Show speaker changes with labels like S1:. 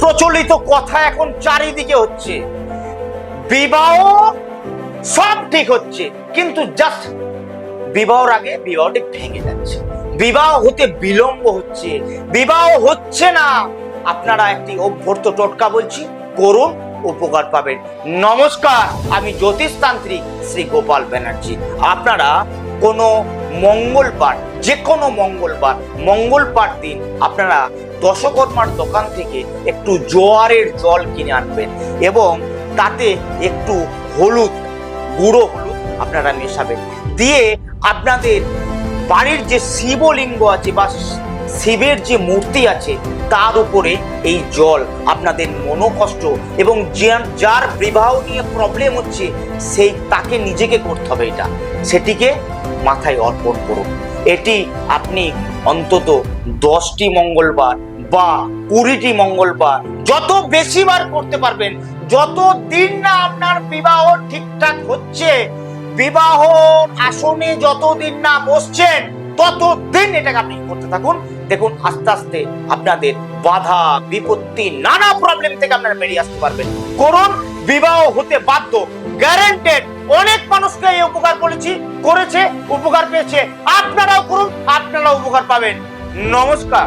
S1: প্রচলিত কথা এখন চারিদিকে হচ্ছে। বিবাহ সব ঠিক হচ্ছে, কিন্তু জাস্ট বিবাহর আগে বিবাহটি ভেঙে যাচ্ছে। বিবাহ হতে বিলম্ব হচ্ছে, বিবাহ হচ্ছে না। আপনারা একটি অভ্যর্থ টোটকা বলছি, করুন, উপকার পাবেন। নমস্কার, আমি জ্যোতিষতান্ত্রিক শ্রী গোপাল ব্যানার্জি। আপনারা কোনো মঙ্গলবার যে কোনো মঙ্গলবার মঙ্গলবার দিন আপনারা দশকর্মার দোকান থেকে একটু জোয়ারের জল কিনে আনবেন এবং তাতে একটু হলুদ, গুঁড়ো হলুদ আপনারা মেশাবেন। দিয়ে আপনাদের বাড়ির যে শিবলিঙ্গ আছে বা শিবের যে মূর্তি আছে, তার উপরে এই জল আপনাদের মনোকষ্ট এবং যার বিবাহ নিয়ে প্রবলেম হচ্ছে, সেই তাকে নিজেকে করতে হবে এটা। সেটিকে মাথায় অর্পণ করুন। এটি আপনি অন্তত দশটি মঙ্গলবার বা কুড়িটি মঙ্গলবার যত বেশিবার করতে পারবেন, যত দিন না আপনার বিবাহ ঠিকঠাক হচ্ছে, বিবাহ আসনে যতদিন না বসছেন, ততদিন এটাকে আপনি করতে থাকুন। দেখুন, আস্তে আস্তে আপনাদের বাধা, বিপত্তি, নানা প্রবলেম থেকে আপনারা বেরিয়ে আসতে পারবেন। করুন, বিবাহ হতে বাধ্য গ্যারেন্টেড অনেক মানুষকে এই উপকার করেছি করেছে উপকার পেয়েছে। আপনারাও করুন আপনারাও উপকার পাবেন। নমস্কার।